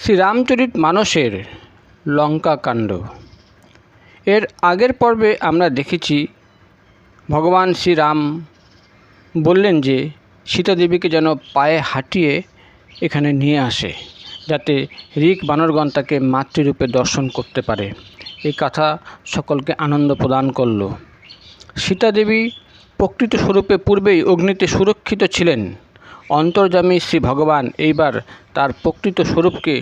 শ্রীরামচরিত মানসের লঙ্কাকাণ্ড এর আগের পর্বে আমরা দেখেছি, ভগবান শ্রীরাম বললেন যে সীতাদেবীকে যেন পায়ে হাঁটিয়ে এখানে নিয়ে আসে, যাতে ঋক বানরগণ তাকে মাতৃরূপে দর্শন করতে পারে। এই কথা সকলকে আনন্দ প্রদান করল। সীতাদেবী প্রকৃত স্বরূপে পূর্বেই অগ্নিতে সুরক্ষিত ছিলেন। অন্তর্যামী শ্রী ভগবান এইবার তার প্রকৃত স্বরূপকে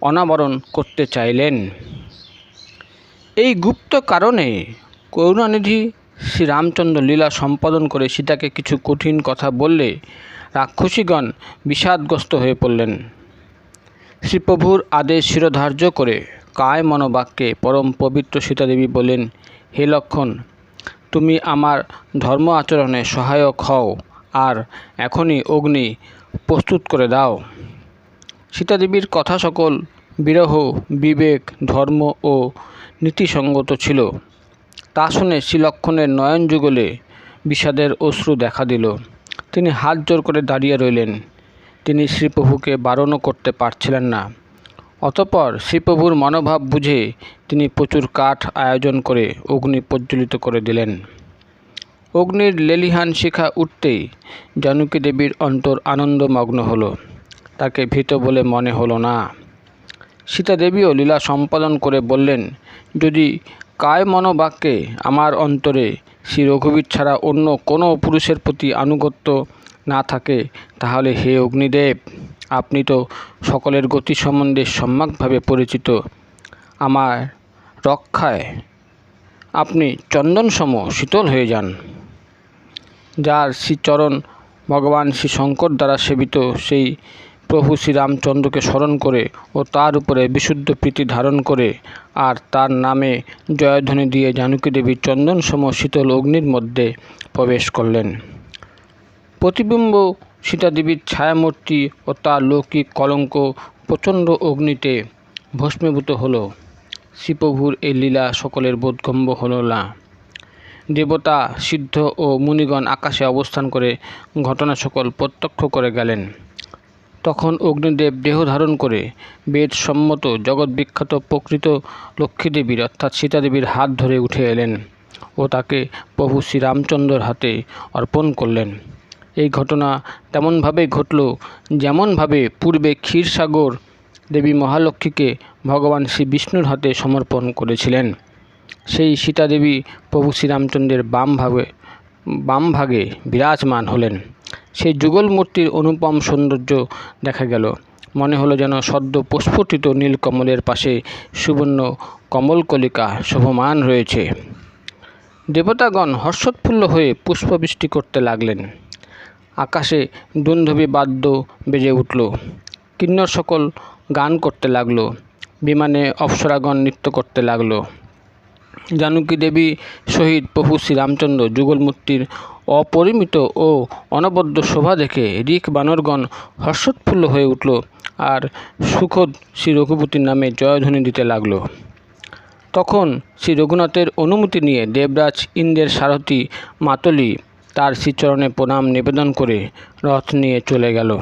অনাবরণ করতে চাইলেন। এই গুপ্ত কারণে করুণানিধি শ্রীরামচন্দ্র লীলা সম্পাদন করে সীতাকে কিছু কঠিন কথা বললে রাক্ষসীগণ বিষাদগ্রস্ত হয়ে পড়লেন। শ্রীপ্রভুর আদেশ শিরোধার্য করে কায় মনোবাক্যে পরম পবিত্র সীতাদেবী বলেন হে লক্ষণ, তুমি আমার ধর্ম আচরণে সহায়ক হও। আর এখনই অগ্নি প্রস্তুত করে দাও। সীতাদেবীর কথা সকল বিরহ, বিবেক, ধর্ম ও নীতিসঙ্গত ছিল। তা শুনে শ্রীলক্ষণের নয়ন যুগলে বিষাদের অশ্রু দেখা দিল। তিনি হাত জোর করে দাঁড়িয়ে রইলেন। তিনি শ্রীপ্রভুকে বারণও করতে পারছিলেন না। অতপর শ্রীপ্রভুর মনোভাব বুঝে তিনি প্রচুর কাঠ আয়োজন করে অগ্নি প্রজ্বলিত করে দিলেন। অগ্নির লেলিহান শিখা উঠতেই জানুকী দেবীর অন্তর আনন্দমগ্ন হলো। তাকে ভীত বলে মনে হলো না। সীতা দেবীও লীলা সম্পাদন করে বললেন, যদি কায় মনোবাক্যে আমার অন্তরে শ্রী রঘুবীর ছাড়া অন্য কোনো পুরুষের প্রতি আনুগত্য না থাকে, তাহলে হে অগ্নিদেব, আপনি তো সকলের গতি সম্বন্ধে সম্যকভাবে পরিচিত। আমার রক্ষায় আপনি চন্দনসম শীতল হয়ে যান। যার শ্রীচরণ ভগবান শ্রী শঙ্কর দ্বারা সেবিত, সেই প্রভু শ্রীরামচন্দ্রকে স্মরণ করে ও তার উপরে বিশুদ্ধ প্রীতি ধারণ করে আর তার নামে জয়ধ্বনি দিয়ে জানকী দেবী চন্দনসম শীতল অগ্নির মধ্যে প্রবেশ করলেন। প্রতিবিম্ব সীতাদেবীর ছায়ামূর্তি ও তার লৌকিক কলঙ্ক প্রচণ্ড অগ্নিতে ভস্মীভূত হল। শ্রীপ্রভুর এই লীলা সকলের বোধগম্য হল না। দেবতা, সিদ্ধ ও মুনিগণ আকাশে অবস্থান করে ঘটনা সকল প্রত্যক্ষ করে গেলেন। তখন অগ্নিদেব দেহ ধারণ করে বেদ সম্মত জগৎ বিখ্যাত প্রকৃত লক্ষ্মীদেবীর অর্থাৎ সীতাদেবীর হাত ধরে উঠে এলেন ও তাকে প্রভু শ্রীরামচন্দ্রর হাতে অর্পণ করলেন। এই ঘটনা তেমনভাবে ঘটল যেমনভাবে পূর্বে ক্ষীরসাগর দেবী মহালক্ষ্মীকে ভগবান শ্রী বিষ্ণুর হাতে সমর্পণ করেছিলেন। সেই সীতাদেবী প্রভু শ্রীরামচন্দ্রের বাম ভাগে বাম ভাগে বিরাজমান হলেন। সেই যুগল মূর্তির অনুপম সৌন্দর্য দেখা গেল। মনে হলো যেন সদ্য প্রস্ফুটিত নীলকমলের পাশে সুবর্ণ কমলকলিকা শোভমান রয়েছে। দেবতাগণ হর্ষোৎফুল্ল হয়ে পুষ্পবৃষ্টি করতে লাগলেন। আকাশে দুন্ধবী বাদ্য বেজে উঠল। কিন্নর সকল গান করতে লাগল। বিমানে অপ্সরাগণ নৃত্য করতে লাগল। জানকী দেবী সহিত প্রভু শ্রীরামচন্দ্র যুগলমূর্তির অপরিমিত ও অনবদ্য শোভা দেখে ঋক বানরগণ হর্ষোৎফুল্ল হয়ে উঠল আর সুখদ শ্রী রঘুপতির নামে জয়ধ্বনি দিতে লাগল। তখন শ্রী রঘুনাথের অনুমতি নিয়ে দেবরাজ ইন্দ্রের সারথী মাতলি তার শ্রীচরণে প্রণাম নিবেদন করে রথ নিয়ে চলে গেল।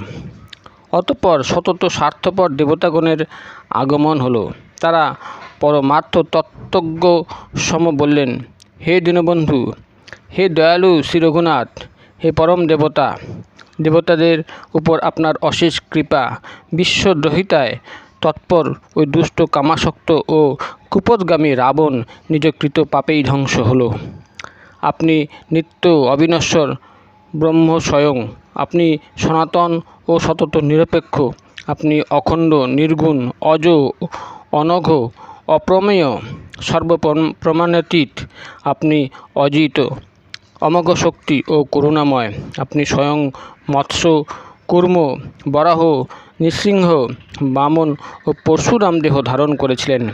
অতপর সতত স্বার্থপর দেবতাগণের আগমন হলো। তারা পরমার্থ তত্ত্বজ্ঞ সম বললেন, হে দীনবন্ধু, হে দয়ালু শ্রী রঘুনাথ হে পরম দেবতা, দেবতাদের উপর আপনার অশেষ কৃপা, বিশ্বদ্রোহিতায় তৎপর ওই দুষ্ট কামাসক্ত ও কুপদগামী রাবণ নিজকৃত পাপেই ধ্বংস হল। আপনি নিত্য অবিনশ্বর ব্রহ্ম স্বয়ং, আপনি সনাতন ও সতত নিরপেক্ষ, আপনি অখণ্ড, নির্গুণ, অজ, অনঘ অপ্রমেয়। সর্বপ্রমাণাতীত আপনি অজিত। অমোঘ শক্তি ও করুণাময়। আপনি স্বয়ং মৎস্য কুর্ম, বরাহ, নৃসিংহ, বামন ও পরশুরাম দেহ ধারণ করেছিলেন।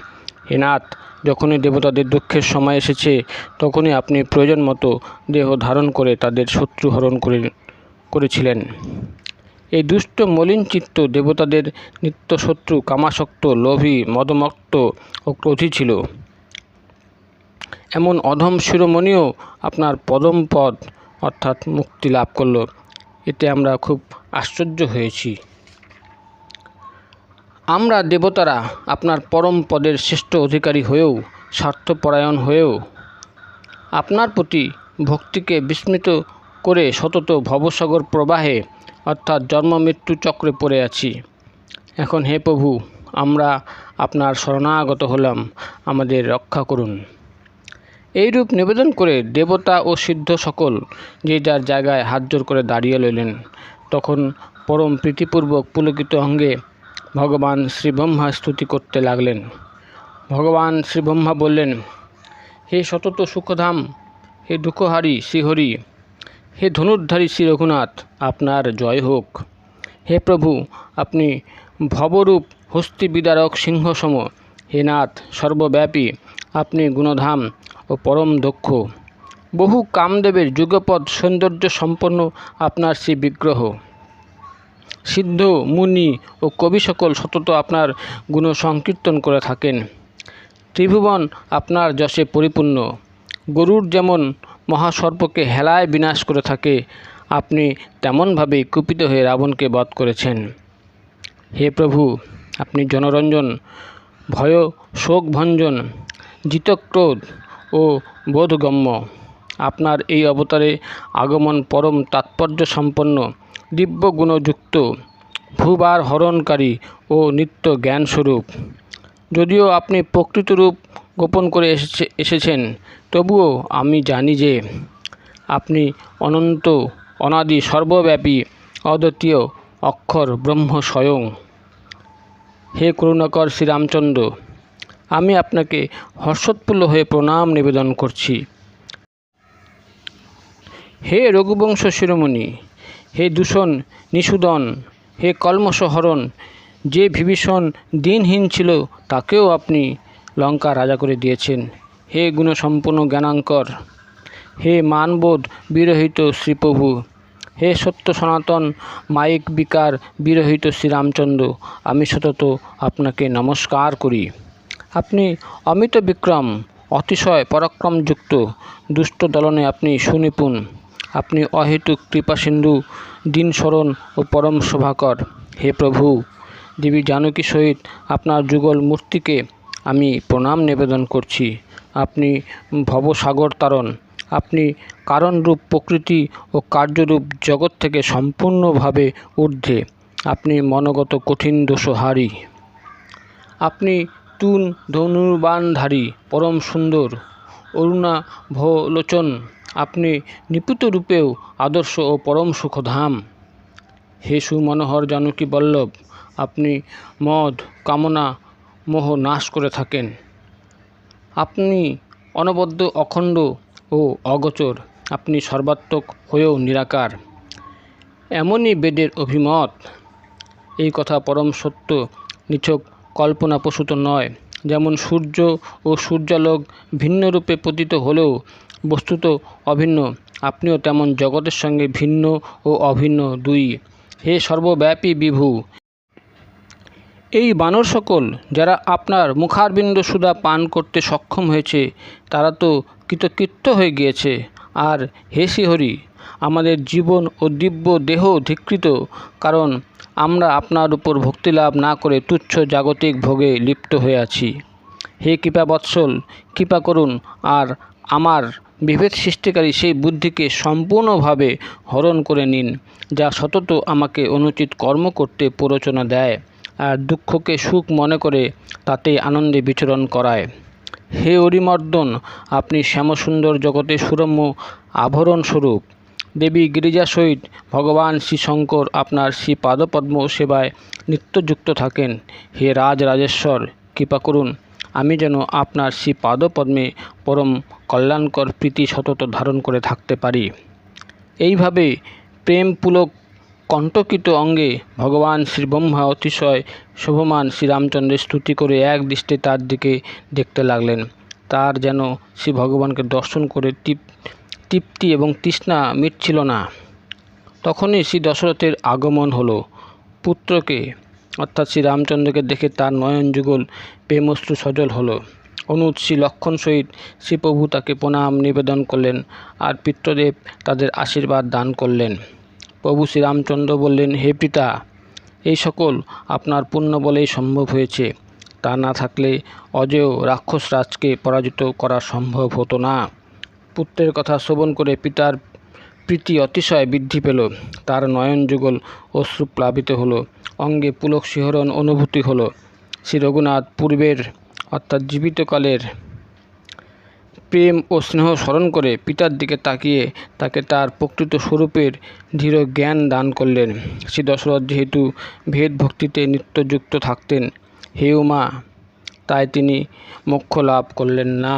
হেনাথ যখনই দেবতাদের দুঃখের সময় এসেছে, তখনই আপনি প্রয়োজন মতো দেহ ধারণ করে তাদের শত্রু হরণ করে, করেছিলেন। এই দুষ্ট মলিন চিত্ত দেবতাদের নিত্যশত্রু, কামাসক্ত, লোভী, মদমক্ত ও ক্রোধী ছিল। এমন অধম শিরোমণিও আপনার পদম পদ অর্থাৎ মুক্তি লাভ করল। এতে আমরা খুব আশ্চর্য হয়েছি। আমরা দেবতারা আপনার পরম পদের শ্রেষ্ঠ অধিকারী হয়েও, স্বার্থপরায়ণ হয়েও আপনার প্রতি ভক্তিকে বিস্মিত করে সতত ভবসাগর প্রবাহে অর্থাৎ জন্ম মৃত্যু চক্রে পড়ে আছি। এখন হে প্রভু, আমরা আপনার শরণাগত হলাম, আমাদের রক্ষা করুন। এইরূপ নিবেদন করে দেবতা ও সিদ্ধ সকল যে যার জায়গায় হাত জোর করে দাঁড়িয়ে লইলেন তখন পরম প্রীতিপূর্বক পুলকিত অঙ্গে ভগবান শ্রী ব্রহ্মা স্তুতি করতে লাগলেন। ভগবান শ্রী ব্রহ্মা বললেন, হে সতত সুখধাম, হে দুঃখহারী শ্রীহরি হে ধনুর্ধারী শ্রী রঘুনাথ, আপনার জয় হোক। হে প্রভু, আপনি ভবরূপ হস্তি বিদারক সিংহসম। হে নাথ, সর্বব্যাপী, আপনি গুণধাম ও পরম দক্ষ। বহু কামদেবের যুগপদ সৌন্দর্য সম্পন্ন আপনার শ্রী বিগ্রহ। সিদ্ধ, মুনি ও কবি সকল সতত আপনার গুণ সংকীর্তন করে থাকেন। ত্রিভুবন আপনার যশে পরিপূর্ণ। গরুর যেমন মহাসর্পকে হেলায় বিনাশ করে থাকে। আপনি তেমনভাবেই কুপিত হয়ে রাবণকে বধ করেছেন। হে প্রভু, আপনি জনরঞ্জন, ভয়, শোকভঞ্জন, জিতক্রোধ ও বোধগম্য। আপনার এই অবতারে আগমন পরম তাৎপর্য সম্পন্ন দিব্য গুণযুক্ত ভূবার হরণকারী ও নিত্য জ্ঞানস্বরূপ। যদিও আপনি প্রকৃতরূপ গোপন করে এসেছে, এসেছেন তবুও আমি জানি যে আপনি অনন্ত, অনাদি, সর্বব্যাপী, অদ্বিতীয় অক্ষর ব্রহ্ম স্বয়ং। হে করুণাকর শ্রীরামচন্দ্র, আমি আপনাকে হর্ষোৎফুল্ল হয়ে প্রণাম নিবেদন করছি। হে রঘুবংশ শিরোমণি, হে দূষণ নিষুদন, হে কলমসহরণ যে বিভীষণ দিনহীন ছিল তাকেও আপনি লঙ্কা রাজা করে দিয়েছেন। হে গুণসম্পন্ন জ্ঞানাঙ্কর, হে মানবোধ বিরহিত শ্রীপ্রভু, হে সত্য সনাতন মাইক বিকার বিরহিত শ্রীরামচন্দ্র, আমি সতত আপনাকে নমস্কার করি। আপনি অমিত বিক্রম, অতিশয় পরাক্রমযুক্ত, দুষ্ট দলনে আপনি সুনিপুণ, আপনি অহেতুক কৃপাসিন্ধু, দিনস্মরণ ও পরম শোভাকর। হে প্রভু, দেবী জানকী সহিত আপনার যুগল মূর্তিকে আমি প্রণাম নিবেদন করছি। আপনি ভবসাগর তারণ। আপনি কারণরূপ প্রকৃতি ও কার্যরূপ জগৎ থেকে সম্পূর্ণভাবে ঊর্ধ্বে। আপনি মনগত কঠিন দোষহারী। আপনি তুন ধনুর্বাণধারী, পরম সুন্দর। অরুণা ভলোচন আপনি নিপুত রূপেও আদর্শ ও পরম সুখধাম। হে সুমনোহর জানকী বল্লভ, আপনি মদ, কামনা, মোহ নাশ করে থাকেন। আপনি অনবদ্য অখণ্ড ও অগোচর, আপনি সর্বাত্মক হয়েও নিরাকার। এমনই বেদের অভিমত। এই কথা পরম সত্য, নিছক কল্পনাপ্রসূত নয়। যেমন সূর্য ও সূর্যালোক ভিন্ন রূপে পতিত হলেও বস্তুত অভিন্ন, আপনিও তেমন জগতের সঙ্গে ভিন্ন ও অভিন্ন দুই। হে সর্বব্যাপী বিভু! এই বানর সকল যারা আপনার মুখারবিন্দ সুধা পান করতে সক্ষম হয়েছে, তারা তো কৃতকৃত্য হয়ে গিয়েছে। আর হে শ্রীহরি আমাদের জীবন ও দিব্য দেহ ধিকৃত, কারণ আমরা আপনার উপর ভক্তিলাভ না করে তুচ্ছ জাগতিক ভোগে লিপ্ত হয়ে আছি। হে কৃপা বৎসল, কৃপা করুন, আর আমার বিভেদ সৃষ্টিকারী সেই বুদ্ধিকে সম্পূর্ণভাবে হরণ করে নিন, যা সতত আমাকে অনুচিত কর্ম করতে প্ররোচনা দেয়। আর দুঃখকে সুখ মনে করে তাতে আনন্দে বিচরণ করায়। হে অরিমর্দন, আপনি শ্যামসুন্দর জগতে সুরম্য আভরণ স্বরূপ। দেবী গিরিজা সহিত ভগবান শ্রী শঙ্কর আপনার শ্রী পাদপদ্ম সেবায় নিত্যযুক্ত থাকেন। হে রাজ রাজেশ্বর, কৃপা করুন, আমি যেন আপনার শ্রী পাদপদ্মে পরম কল্যাণকর প্রীতি সতত ধারণ করে থাকতে পারি। এইভাবে প্রেমপুলক কণ্টকিত অঙ্গে ভগবান শ্রী ব্রহ্মা অতিশয় শোভমান শ্রীরামচন্দ্রের স্তুতি করে এক দৃষ্টে তার দিকে দেখতে লাগলেন। তার যেন শ্রী ভগবানকে দর্শন করে তৃপ, তৃপ্তি এবং তৃষ্ণা মিটছিল না। তখনই শ্রী দশরথের আগমন হলো। পুত্রকে, অর্থাৎ শ্রী রামচন্দ্রকে দেখে তার নয়ন যুগল প্রেমশ্রু সজল হলো। অনুজ শ্রী লক্ষণ সহিত শ্রীপ্রভু তাকে প্রণাম নিবেদন করলেন আর পিতৃদেব তাদের আশীর্বাদ দান করলেন। প্রভু শ্রীরামচন্দ্র বললেন, হে পিতা, এই সকল আপনার পুণ্য বলেই সম্ভব হয়েছে। তা না থাকলে অজেয় রাক্ষসরাজকে পরাজিত করা সম্ভব হতো না। পুত্রের কথা শ্রবণ করে পিতার প্রীতি অতিশয় বৃদ্ধি পেল। তার নয়ন যুগল অশ্রু প্লাবিত হলো, অঙ্গে পুলক শিহরণ অনুভূতি হলো। শ্রী রঘুনাথ পূর্বের, অর্থাৎ জীবিতকালের প্রেম ও স্নেহ স্মরণ করে পিতার দিকে তাকিয়ে তাকে তার প্রকৃত স্বরূপের দৃঢ় জ্ঞান দান করলেন। শ্রী দশরথ যেহেতু ভেদ ভক্তিতে নিত্যযুক্ত থাকতেন হে উমা তাই তিনি মোক্ষ লাভ করলেন না।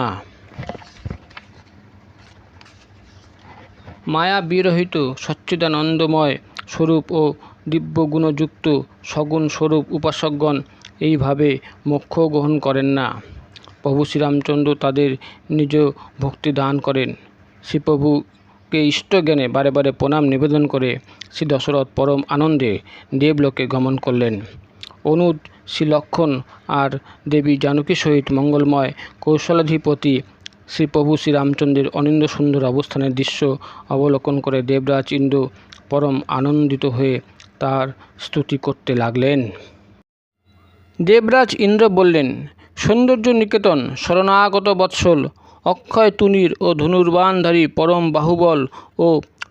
মায়া বিরহিত সচ্চিদানন্দময় স্বরূপ ও দিব্যগুণযুক্ত সগুণ স্বরূপ উপাসকগণ এইভাবে মোক্ষ গ্রহণ করেন না। প্রভু শ্রীরামচন্দ্র তাদের নিজ ভক্তি দান করেন। শ্রীপ্রভুকে ইষ্টজ্ঞানে বারে বারে প্রণাম নিবেদন করে শ্রী দশরথ পরম আনন্দে দেবলোকে গমন করলেন। অনুদ, শ্রী লক্ষণ আর দেবী জানকী সহিত মঙ্গলময় কৌশলাধিপতি শ্রী প্রভু শ্রীরামচন্দ্রের অনিন্দ সুন্দর অবস্থানের দৃশ্য অবলোকন করে দেবরাজ ইন্দ্র পরম আনন্দিত হয়ে তার স্তুতি করতে লাগলেন। দেবরাজ ইন্দ্র বললেন সৌন্দর্য নিকেতন, শরণাগত বৎসল, অক্ষয় তুনির ও ধনুর্বাণধারী পরম বাহুবল ও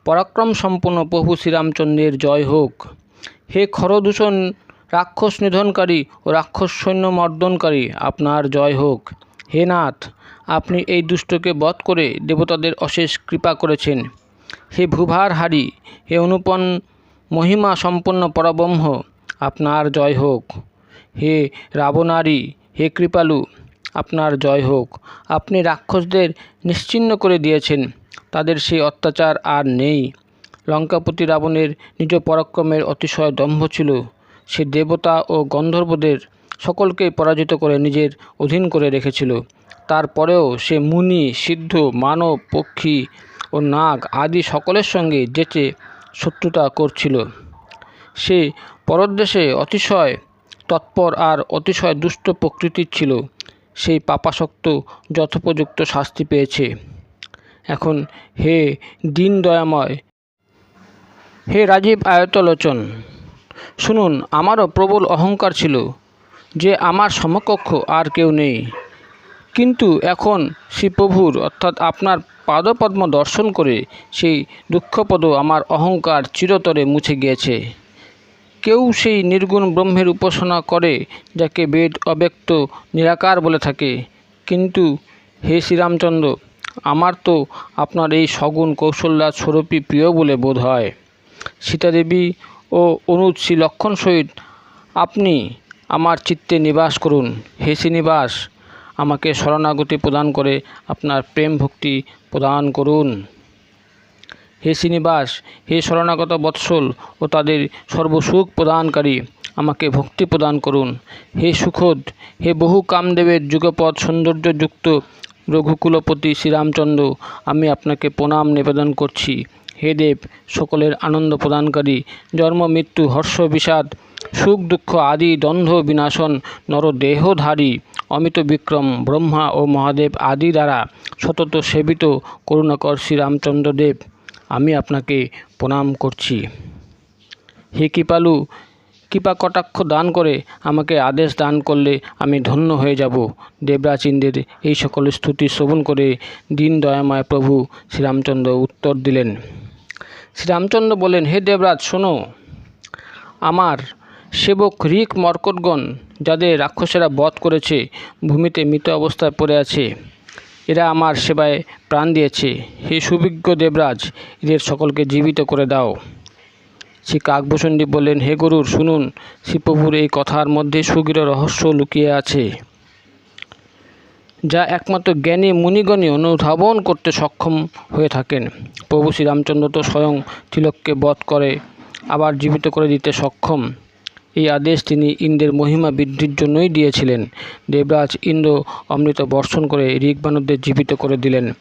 পরাক্রম সম্পন্ন প্রভু শ্রীরামচন্দ্রের জয় হোক। হে খরদূষণ, রাক্ষস নিধনকারী ও রাক্ষস সৈন্য মর্দনকারী, আপনার জয় হোক। হে নাথ, আপনি এই দুষ্টকে বধ করে দেবতাদের অশেষ কৃপা করেছেন। হে ভূভারহারি, হে অনুপন মহিমা সম্পন্ন পরব্রহ্ম, আপনার জয় হোক। হে রাবণারী হে কৃপালু, আপনার জয় হোক। আপনি রাক্ষসদের নিশ্চিহ্ন করে দিয়েছেন, তাদের সেই অত্যাচার আর নেই। লঙ্কাপতি রাবণের নিজ পরাক্রমের অতিশয় দম্ভ ছিল। সে দেবতা ও গন্ধর্বদের সকলকে পরাজিত করে নিজের অধীন করে রেখেছিল। তারপরেও সে মুনি, সিদ্ধ, মানব, পক্ষী ও নাগ আদি সকলের সঙ্গে যেচে শত্রুতা করছিল। সে পরদেশে অতিশয় তৎপর আর অতিশয় দুষ্ট প্রকৃতির ছিল। সেই পাপাসক্ত যথোপযুক্ত শাস্তি পেয়েছে। এখন হে দীন দয়াময় হে রাজীব আয়তলোচন, শুনুন, আমারও প্রবল অহংকার ছিল যে আমার সমকক্ষ আর কেউ নেই। কিন্তু এখন শ্রীপ্রভুর অর্থাৎ আপনার পাদপদ্ম দর্শন করে সেই দুঃখপদ আমার অহংকার চিরতরে মুছে গিয়েছে। কেউ সেই নির্গুণ ব্রহ্মের উপাসনা করে, যাকে বেদ অব্যক্ত নিরাকার বলে থাকে। কিন্তু হে শ্রীরামচন্দ্র, আমার তো আপনার এই সগুণ কৌশল্যার স্বরূপী প্রিয় বলে বোধ হয়। সীতাদেবী ও অনুজ শ্রী লক্ষণ সহিত আপনি আমার চিত্তে নিবাস করুন। হে শ্রীনিবাস, আমাকে শরণাগতি প্রদান করে আপনার প্রেম ভক্তি প্রদান করুন। হে শ্রীনিবাস, হে শরণাগত বৎসল ও তাদের সর্বসুখ প্রদানকারী, আমাকে ভক্তি প্রদান করুন। হে সুখদ, হে বহু কামদেবের যুগপথ সৌন্দর্যযুক্ত রঘুকুলপতি শ্রীরামচন্দ্র, আমি আপনাকে প্রণাম নিবেদন করছি। হে দেব, সকলের আনন্দ প্রদানকারী, জন্ম, মৃত্যু, হর্ষ, বিষাদ, সুখ, দুঃখ আদি, দ্বন্দ্ব, বিনাশন নরদেহধারী অমিত বিক্রম, ব্রহ্মা ও মহাদেব আদি দ্বারা সতত সেবিত করুণাকর শ্রীরামচন্দ্রদেব। আমি আপনাকে প্রণাম করছি। হে কৃপালু, কৃপা কটাক্ষ দান করে আমাকে আদেশ দান করলে আমি ধন্য হয়ে যাব। দেবরাজ ইন্দ্রের এই সকল স্তুতি শ্রবণ করে দীন দয়াময় প্রভু শ্রীরামচন্দ্র উত্তর দিলেন। শ্রীরামচন্দ্র বলেন, হে দেবরাজ, শোনো, আমার সেবক ঋক মর্কটগণ যাদের রাক্ষসেরা বধ করেছে, ভূমিতে মৃত অবস্থায় পড়ে আছে এরা আমার সেবায় প্রাণ দিয়েছে। হে সুবিজ্ঞ দেবরাজ, এদের সকলকে জীবিত করে দাও। শ্রী কাকভূষণজি বললেন, হে গরুর, শুনুন শ্রীপ্রভুর এই কথার মধ্যে সুগীর রহস্য লুকিয়ে আছে। যা একমাত্র জ্ঞানী মুনিগণই অনুধাবন করতে সক্ষম হয়ে থাকেন। প্রভু শ্রীরামচন্দ্র তো স্বয়ং তিলককে বধ করে, আবার জীবিত করে দিতে সক্ষম। এই আদেশ তিনি ইন্দ্রের মহিমা বৃদ্ধির জন্যই দিয়েছিলেন। দেবরাজ ইন্দ্র অমৃত বর্ষণ করে ঋগবানরদের জীবিত করে দিলেন।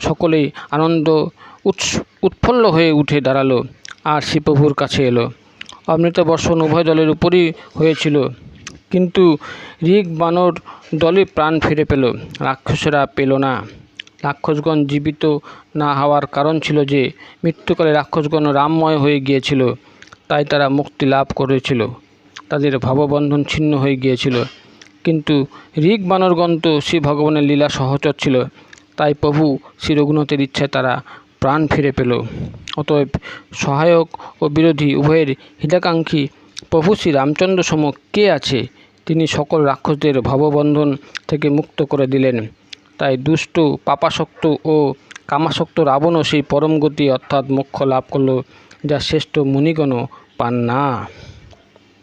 সকলেই আনন্দ উৎফুল্ল হয়ে উঠে দাঁড়াল আর শ্রীপ্রভুর কাছে এলো। অমৃত বর্ষণ উভয় দলের উপরই হয়েছিল। কিন্তু ঋগ বানর দলে প্রাণ ফিরে পেল। রাক্ষসেরা পেল না। রাক্ষসগণ জীবিত না হওয়ার কারণ ছিল যে, মৃত্যুকালে রাক্ষসগণ রামময় হয়ে গিয়েছিল। তাই তারা মুক্তি লাভ করেছিল। তাদের ভাববন্ধন ছিন্ন হয়ে গিয়েছিল। কিন্তু ঋক বানরগণ তো শ্রী ভগবানের লীলা সহচর ছিল। তাই প্রভু শ্রী রঘুনাথের ইচ্ছায় তারা প্রাণ ফিরে পেল। অতএব সহায়ক ও বিরোধী উভয়ের হিতাকাঙ্ক্ষী প্রভু শ্রী রামচন্দ্র সম কে আছে? তিনি সকল রাক্ষসদের ভববন্ধন থেকে মুক্ত করে দিলেন। তাই দুষ্ট, পাপাসক্ত ও কামাসক্ত রাবণও সেই পরম গতি অর্থাৎ মোক্ষ লাভ করল, যা শ্রেষ্ঠ মুনিগণও পান না।